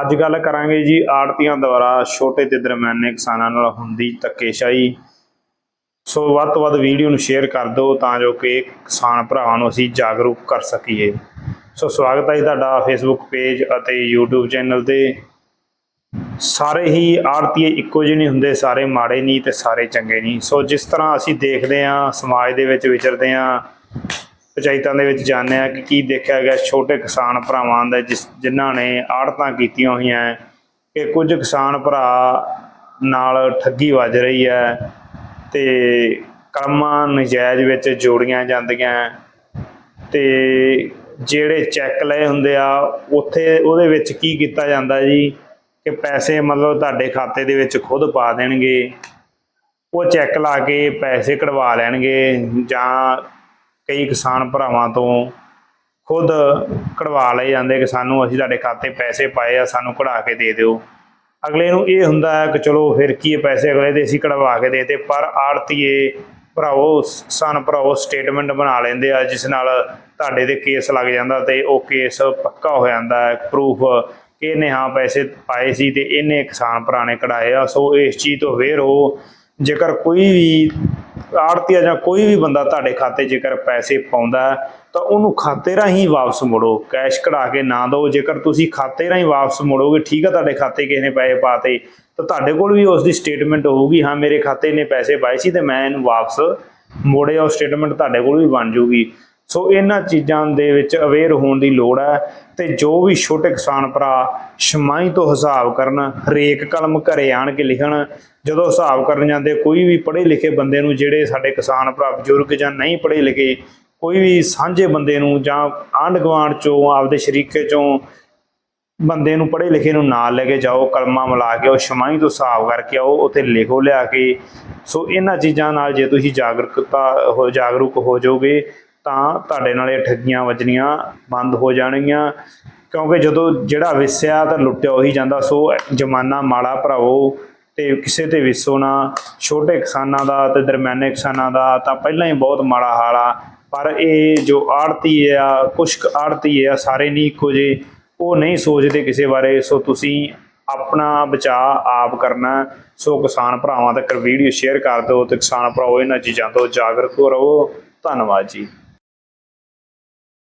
ਅੱਜ ਗੱਲ ਕਰਾਂਗੇ ਜੀ ਆੜਤੀਆਂ ਦੁਆਰਾ ਛੋਟੇ ਤੇ ਦਰਮਿਆਨੇ ਕਿਸਾਨਾਂ ਨਾਲ ਹੁੰਦੀ ਧੱਕੇਸ਼ਾਹੀ। ਸੋ ਵੱਧ ਤੋਂ ਵੱਧ ਵੀਡੀਓ ਨੂੰ ਸ਼ੇਅਰ ਕਰ ਦਿਓ ਤਾਂ ਜੋ ਕਿ ਕਿਸਾਨ ਭਰਾਵਾਂ ਨੂੰ ਅਸੀਂ ਜਾਗਰੂਕ ਕਰ ਸਕੀਏ। ਸੋ ਸਵਾਗਤ ਹੈ ਜੀ ਤੁਹਾਡਾ ਫੇਸਬੁੱਕ ਪੇਜ ਅਤੇ YouTube ਚੈਨਲ ਤੇ। ਸਾਰੇ ਹੀ ਆੜਤੀਏ ਇੱਕੋ ਜਿਹੇ ਨਹੀਂ ਹੁੰਦੇ, ਸਾਰੇ ਮਾੜੇ ਨਹੀਂ ਤੇ ਸਾਰੇ ਚੰਗੇ ਨਹੀਂ। ਸੋ ਜਿਸ ਤਰ੍ਹਾਂ ਅਸੀਂ ਦੇਖਦੇ ਹਾਂ, ਸਮਾਜ ਦੇ ਵਿੱਚ ਵਿਚਰਦੇ ਹਾਂ ਪੰਚਾਇਤਾਂ ਦੇ ਵਿੱਚ ਜਾਂਦੇ ਆ ਕਿ ਕੀ ਦੇਖਿਆ ਗਿਆ ਛੋਟੇ ਕਿਸਾਨ ਭਰਾਵਾਂ ਦਾ ਜਿਸ ਜਿਨ੍ਹਾਂ ਨੇ ਆੜਤਾਂ ਕੀਤੀਆਂ ਹੋਈਆਂ ਕਿ ਕੁਝ ਕਿਸਾਨ ਭਰਾ ਨਾਲ ਠੱਗੀ ਵੱਜ ਰਹੀ ਹੈ ਤੇ ਕਲਮਾਂ ਨਜਾਇਜ਼ ਵਿੱਚ ਜੋੜੀਆਂ ਜਾਂਦੀਆਂ ਤੇ ਜਿਹੜੇ ਚੈੱਕ ਲਏ ਹੁੰਦੇ ਆ, ਉੱਥੇ ਉਹਦੇ ਵਿੱਚ ਕੀ ਕੀਤਾ ਜਾਂਦਾ ਜੀ ਕਿ ਪੈਸੇ ਮਤਲਬ ਤੁਹਾਡੇ ਖਾਤੇ ਦੇ ਵਿੱਚ ਖੁਦ ਪਾ ਦੇਣਗੇ, ਉਹ ਚੈੱਕ ਲਾ ਕੇ ਪੈਸੇ ਕਢਵਾ ਲੈਣਗੇ ਜਾਂ ਕਈ ਕਿਸਾਨ ਭਰਾਵਾਂ ਤੋਂ ਖੁਦ ਕਢਵਾ ਲਏ ਜਾਂਦੇ ਕਿ ਸਾਨੂੰ ਅਸੀਂ ਤੁਹਾਡੇ ਖਾਤੇ ਪੈਸੇ ਪਾਏ ਆ, ਸਾਨੂੰ ਕਢਾ ਕੇ ਦੇ ਦਿਓ। ਅਗਲੇ ਨੂੰ ਇਹ ਹੁੰਦਾ ਹੈ ਕਿ ਚਲੋ ਫਿਰ ਕੀ ਪੈਸੇ ਅਗਲੇ ਦੇ ਅਸੀਂ ਕਢਵਾ ਕੇ ਦੇਤੇ, ਪਰ ਆੜਤੀਏ ਭਰਾਓ ਸਨ ਭਰਾਓ ਸਟੇਟਮੈਂਟ ਬਣਾ ਲੈਂਦੇ ਆ, ਜਿਸ ਨਾਲ ਤੁਹਾਡੇ ਤੇ ਕੇਸ ਲੱਗ ਜਾਂਦਾ ਤੇ ਉਹ ਕੇਸ ਪੱਕਾ ਹੋ ਜਾਂਦਾ ਹੈ ਪ੍ਰੂਫ ਕਿ ਇਹਨੇ ਹਾਂ ਪੈਸੇ ਪਾਏ ਸੀ ਤੇ ਇਹਨੇ ਕਿਸਾਨ ਭਰਾ ਨੇ ਕਢਾਏ ਆ। ਸੋ ਇਸ ਚੀਜ਼ ਤੋਂ ਅਵੇਅਰ ਹੋ ਜੇਕਰ ਕੋਈ ਵੀ ਆੜਤੀਆ ਜਾਂ ਕੋਈ ਵੀ ਬੰਦਾ ਤੁਹਾਡੇ ਖਾਤੇ ਜੇਕਰ ਪੈਸੇ ਪਾਉਂਦਾ ਤਾਂ ਉਹਨੂੰ ਖਾਤੇ ਰਾਹੀਂ ਵਾਪਸ ਮੋੜੋ। ਕੈਸ਼ ਕਢਾ ਕੇ ਨਾ ਦਿਓ। ਜੇਕਰ ਤੁਸੀਂ ਖਾਤੇ ਰਾਹੀਂ ਵਾਪਸ ਮੋੜੋਗੇ, ਠੀਕ ਆ, ਤੁਹਾਡੇ ਖਾਤੇ ਕਿਸੇ ਨੇ ਪੈਸੇ ਪਾਤੇ, ਤਾਂ ਤੁਹਾਡੇ ਕੋਲ ਵੀ ਉਸ ਦੀ ਸਟੇਟਮੈਂਟ ਹੋਊਗੀ, ਹਾਂ, ਮੇਰੇ ਖਾਤੇ ਨੇ ਪੈਸੇ ਪਾਏ ਸੀ ਤੇ ਮੈਂ ਇਹਨੂੰ ਵਾਪਸ ਮੋੜਿਆ, ਉਹ ਸਟੇਟਮੈਂਟ ਤੁਹਾਡੇ ਕੋਲ ਵੀ ਬਣ ਜੂਗੀ ਸੋ ਇਹਨਾਂ ਚੀਜ਼ਾਂ ਦੇ ਵਿੱਚ ਅਵੇਅਰ ਹੋਣ ਦੀ ਲੋੜ ਹੈ ਤੇ ਜੋ ਵੀ ਛੋਟੇ ਕਿਸਾਨ ਭਰਾ ਛਮਾਈ ਤੋਂ ਹਿਸਾਬ ਕਰਨ, ਹਰੇਕ ਕਲਮ ਘਰੇ ਆਣ ਕੇ ਲਿਖਣ, ਜਦੋਂ ਹਿਸਾਬ ਕਰਨ ਜਾਂਦੇ, ਕੋਈ ਵੀ ਪੜ੍ਹੇ ਲਿਖੇ ਬੰਦੇ ਨੂੰ ਜਿਹੜੇ ਸਾਡੇ ਕਿਸਾਨ ਭਰਾ ਬਜ਼ੁਰਗ ਜਾਂ ਨਹੀਂ ਪੜ੍ਹੇ ਲਿਖੇ ਕੋਈ ਵੀ ਸਾਂਝੇ ਬੰਦੇ ਨੂੰ ਜਾਂ ਆਂਢ ਗੁਆਂਢ ਚੋਂ, ਆਪਦੇ ਸ਼ਰੀਕੇ ਚੋਂ ਬੰਦੇ ਨੂੰ ਪੜ੍ਹੇ ਲਿਖੇ ਨੂੰ ਨਾਲ ਲੈ ਕੇ ਜਾਓ, ਕਲਮਾਂ ਮਿਲਾ ਕੇ ਉਹ ਛਮਾਈ ਤੋਂ ਹਿਸਾਬ ਕਰਕੇ ਆਓ, ਉੱਥੇ ਲਿਖੋ ਲਿਆ ਕੇ। ਸੋ ਇਹਨਾਂ ਚੀਜ਼ਾਂ ਨਾਲ ਜੇ ਤੁਸੀਂ ਜਾਗਰੂਕਤਾ ਹੋ, ਜਾਗਰੂਕ ਹੋ ਜਾਓਗੇ ਤਾਂ ਤੁਹਾਡੇ ਨਾਲ ਇਹ ਠੱਗੀਆਂ ਵੱਜਣੀਆਂ ਬੰਦ ਹੋ ਜਾਣਗੀਆਂ। ਕਿਉਂਕਿ ਜਦੋਂ ਜਿਹੜਾ ਵਿਸਿਆ ਤਾਂ ਲੁੱਟਿਆ ਉਹੀ ਜਾਂਦਾ, ਸੋ ਜਮਾਨਾ ਮਾੜਾ ਭਰਾਵੋ ਤੇ ਕਿਸੇ ਤੇ ਵਿਸੋ ਨਾ। ਛੋਟੇ ਕਿਸਾਨਾਂ ਦਾ ਤੇ ਦਰਮਿਆਨੇ ਕਿਸਾਨਾਂ ਦਾ ਤਾਂ ਪਹਿਲਾਂ ਹੀ ਬਹੁਤ ਮਾੜਾ ਹਾਲ ਆ। ਪਰ ਇਹ ਜੋ ਆੜਤੀ ਆ ਕੁਛ ਕੁ ਆੜਤੀ ਆ, ਸਾਰੇ ਨਹੀਂ ਇੱਕੋ ਜਿਹੇ। ਉਹ ਨਹੀਂ ਸੋਚਦੇ ਕਿਸੇ ਬਾਰੇ, ਸੋ ਤੁਸੀਂ ਆਪਣਾ ਬਚਾਅ ਆਪ ਕਰਨਾ। ਸੋ ਕਿਸਾਨ ਭਰਾਵਾਂ ਤੱਕ ਵੀਡੀਓ ਸ਼ੇਅਰ ਕਰ ਦਿਓ ਤੇ ਕਿਸਾਨ ਭਰਾਓ ਇਹਨਾਂ ਚੀਜ਼ਾਂ ਤੋਂ ਜਾਗਰੂਕ ਰਹੋ। ਧੰਨਵਾਦ ਜੀ।